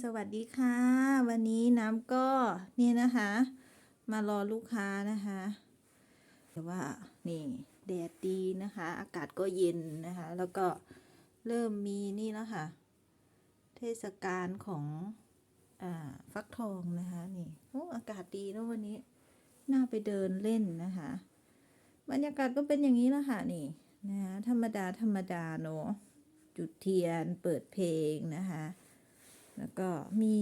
สวัสดีค่ะ วันนี้น้ำก็เนี่ยนะคะ มารอลูกค้านะคะแต่ว่านี่แดดดีนะคะ อากาศก็เย็นนะคะ แล้วก็เริ่มมีนี่แล้วค่ะ เทศกาลของอฟักทองนะคะ นี่โอ้อากาศดีแล้ววันนี้น่าไปเดินเล่นนะคะ บรรยากาศก็เป็นอย่างนี้แล้วค่ะนี่นะคะธรรมดาธรรมดาเนอะจุดเทียนเปิดเพลงนะคะ แล้วก็มี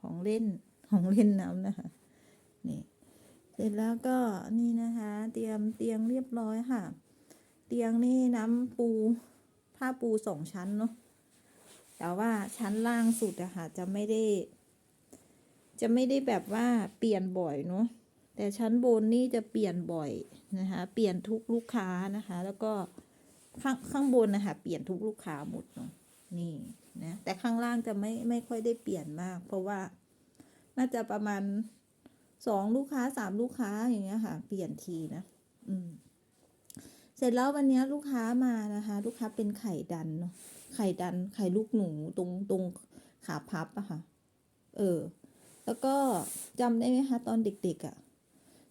ของเล่นของเล่นน้ำนะคะ นี่ เสร็จแล้วก็นี่นะคะ เตรียมเตียงเรียบร้อยค่ะ เตียงนี่น้ำปูผ้าปูสองชั้นเนาะ แต่ว่าชั้นล่างสุดอะค่ะจะไม่ได้ จะไม่ได้แบบว่าเปลี่ยนบ่อยเนาะ แต่ชั้นบนนี่จะเปลี่ยนบ่อยนะคะ เปลี่ยนทุกลูกค้านะคะ แล้วก็ข้างข้างบนนะคะเปลี่ยนทุกลูกค้าหมดเนาะ นี่ นะแต่ข้างล่างจะไม่ไม่ค่อยได้เปลี่ยนมาก เพราะว่าน่าจะประมาณสองลูกค้าสามลูกค้าอย่างเงี้ยค่ะ เปลี่ยนทีนะอืมเสร็จแล้ววันนี้ลูกค้ามานะคะ ลูกค้าเป็นไข่ดันเนาะไข่ดันไข่ลูกหนูตรงตรงขาพับอะค่ะ เออ แล้วก็จำได้ไหมคะตอนเด็กๆอะ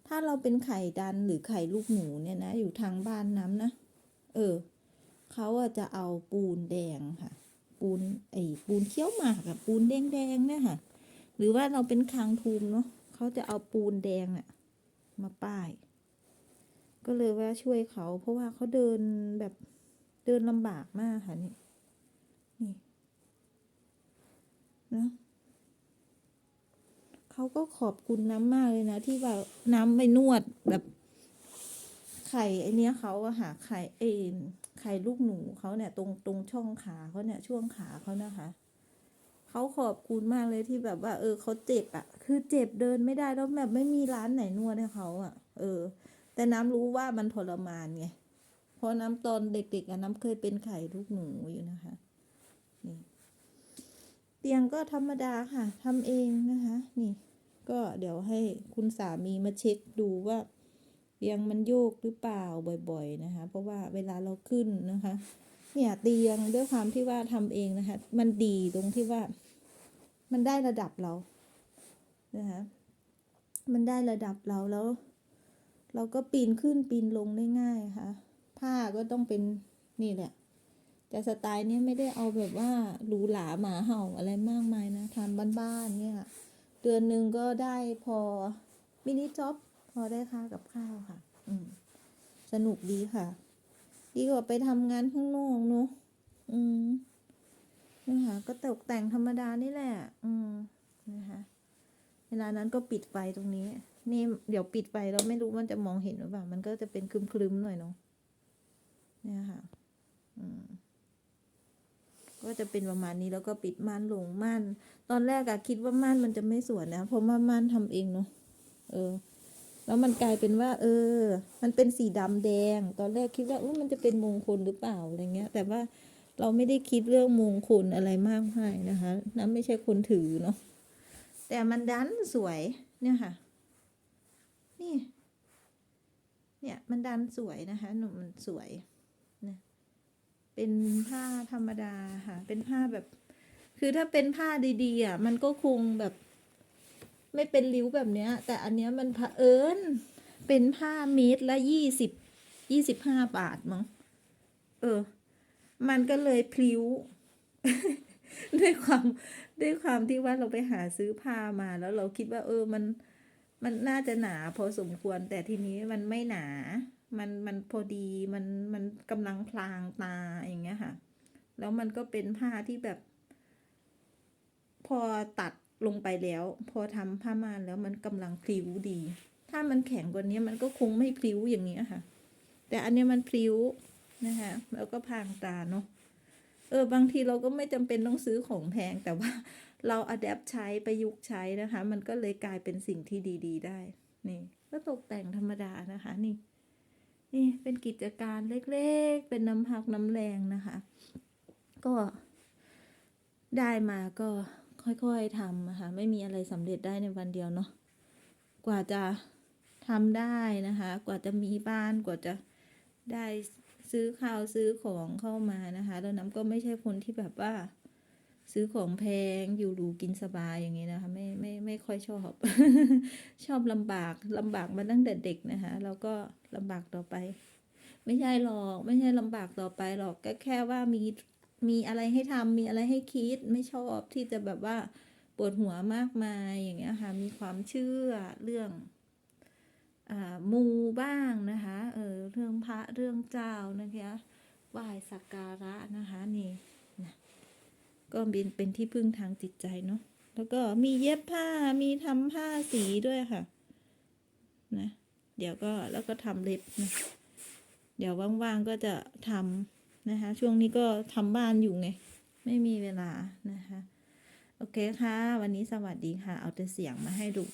ถ้าเราเป็นไข่ดันหรือไข่ลูกหนูเนี่ยนะ อยู่ทางบ้านน้ำนะ เออเขาอะจะเอาปูนแดงค่ะ ปูนไอ้ปูนเคี้ยวหมากอะปูนแดงๆเนี่ยค่ะ หรือว่าเราเป็นคางทูมเนาะเขาจะเอาปูนแดงอะมาป้าย ก็เลยว่าช่วยเขา เพราะว่าเขาเดินแบบเดินลำบากมากค่ะนี่นี่นะเขาก็ขอบคุณน้ำมากเลยนะ ที่ว่าน้ำไปนวดแบบไข่ไอเนี้ยเขาอะหาไข่เอ็น ไข่ลูกหนูเขาเนี่ยตรงตรงช่องขาเขาเนี่ยช่วงขาเขานะคะเขาขอบคุณมากเลยที่แบบว่า เออเขาเจ็บอะคือเจ็บเดินไม่ได้แล้วแบบไม่มีร้านไหนนวดให้เขาอะเออ แต่น้ำรู้ว่ามันทรมานไงเพราะน้ำตอนเด็กๆอะน้ำเคยเป็นไข่ลูกหนูอยู่นะคะนี่เตียงก็ธรรมดาค่ะทำเองนะคะ นี่ ก็เดี๋ยวให้คุณสามีมาเช็คดูว่า เตียงมันโยกหรือเปล่าบ่อยๆนะคะ เพราะว่าเวลาเราขึ้นนะคะ เนี่ยเตียงด้วยความที่ว่าทำเองนะคะ มันดีตรงที่ว่า มันได้ระดับเรานะคะมันได้ระดับเราแล้ว เราก็ปีนขึ้นปีนลงได้ง่ายค่ะ ผ้าก็ต้องเป็นนี่แหละแต่สไตล์เนี้ยไม่ได้เอาแบบว่าหรูหราหมาเห่าอะไรมากมายนะทำบ้านๆเนี่ยเดือนหนึ่งก็ได้พอมินิจ็อบ อได้ค่ากับข้าวค่ะ อืม สนุกดีค่ะ ดีกว่าไปทำงานข้างนอกเนอะอืมนะคะก็ตกแต่งธรรมดานี่แหละ อืมนะคะเวลานั้นก็ปิดไฟตรงนี้ นี่เดี๋ยวปิดไฟเราไม่รู้มันจะมองเห็นหรือเปล่า มันก็จะเป็นคลึมๆหน่อยเนาะเนี่ยค่ะ อืม ก็จะเป็นประมาณนี้แล้วก็ปิดม่านลงม่าน ตอนแรกอะคิดว่าม่านมันจะไม่สวยนะ เพราะว่าม่านทำเองเนาะ เออ แล้วมันกลายเป็นว่า เออ มันเป็นสีดำแดง ตอนแรกคิดว่าอุ้มันจะเป็นมงคลหรือเปล่าอะไรเงี้ย แต่ว่าเราไม่ได้คิดเรื่องมงคลอะไรมากมายนะคะน้ำไม่ใช่คนถือเนาะแต่มันดันสวยเนี่ยค่ะ นี่ เนี่ยมันดันสวยนะคะหนุ่มมันสวยนะเป็นผ้าธรรมดาค่ะ เป็นผ้าแบบ คือถ้าเป็นผ้าดีๆอะมันก็คงแบบ ไม่เป็นริ้วแบบเนี้ย แต่อันเนี้ยมันเผอิญเป็นผ้าเมตรละยี่สิบยี่สิบห้าบาทมั้งเออ มันก็เลยพลิ้ว ด้วยความด้วยความที่ว่าเราไปหาซื้อผ้ามาแล้วเราคิดว่า เออมันมันน่าจะหนาพอสมควร แต่ทีนี้มันไม่หนา มันมันพอดีมันมันกำลังพลางตาอย่างเงี้ยค่ะ แล้วมันก็เป็นผ้าที่แบบ พอตัด ลงไปแล้ว พอทำผ้าม่านแล้วมันกำลังพลิ้วดี ถ้ามันแข็งกว่านี้มันก็คงไม่พลิ้วอย่างนี้ค่ะ แต่อันนี้มันพลิ้วนะคะแล้วก็พางตาเนาะเออบางทีเราก็ไม่จำเป็นต้องซื้อของแพงแต่ว่าเราอัดแอปใช้ประยุกต์ใช้นะคะ มันก็เลยกลายเป็นสิ่งที่ดี ๆ ได้นี่ก็ตกแต่งธรรมดานะคะนี่ นี่เป็นกิจการเล็กๆ เป็นน้ำพักน้ำแรงนะคะ ก็ได้มาก็ ค่อยๆทำนะคะไม่มีอะไรสำเร็จได้ในวันเดียวเนาะกว่าจะทำได้นะคะ กว่าจะมีบ้านกว่าจะได้ซื้อข้าวซื้อของเข้ามานะคะ แล้วน้ำก็ไม่ใช่คนที่แบบว่า ซื้อของแพงอยู่หรูกินสบายอย่างนี้นะคะ ไม่ไม่ไม่ค่อยชอบ ชอบลำบากลำบากมาตั้งแต่เด็กนะคะแล้วก็ลำบากต่อไป ไม่ใช่หรอก ไม่ใช่ลำบากต่อไปหรอกก็แค่ว่ามี มีอะไรให้ทำมีอะไรให้คิดไม่ชอบที่จะแบบว่าปวดหัวมากมายอย่างเงี้ยค่ะ มีความเชื่อเรื่องอ่ามูบ้างนะคะเออเรื่องพระเรื่องเจ้านะคะไหว้สักการะนะคะนี่นะก็เป็นเป็นที่พึ่งทางจิตใจเนาะแล้วก็มีเย็บผ้ามีทำผ้าสีด้วยค่ะนะเดี๋ยวก็แล้วก็ทำเล็บนะเดี๋ยวว่างๆก็จะทำ นะคะ ช่วงนี้ก็ทำบ้านอยู่ไง ไม่มีเวลานะคะ โอเคค่ะ วันนี้สวัสดีค่ะ เอาแต่เสียงมาให้ดู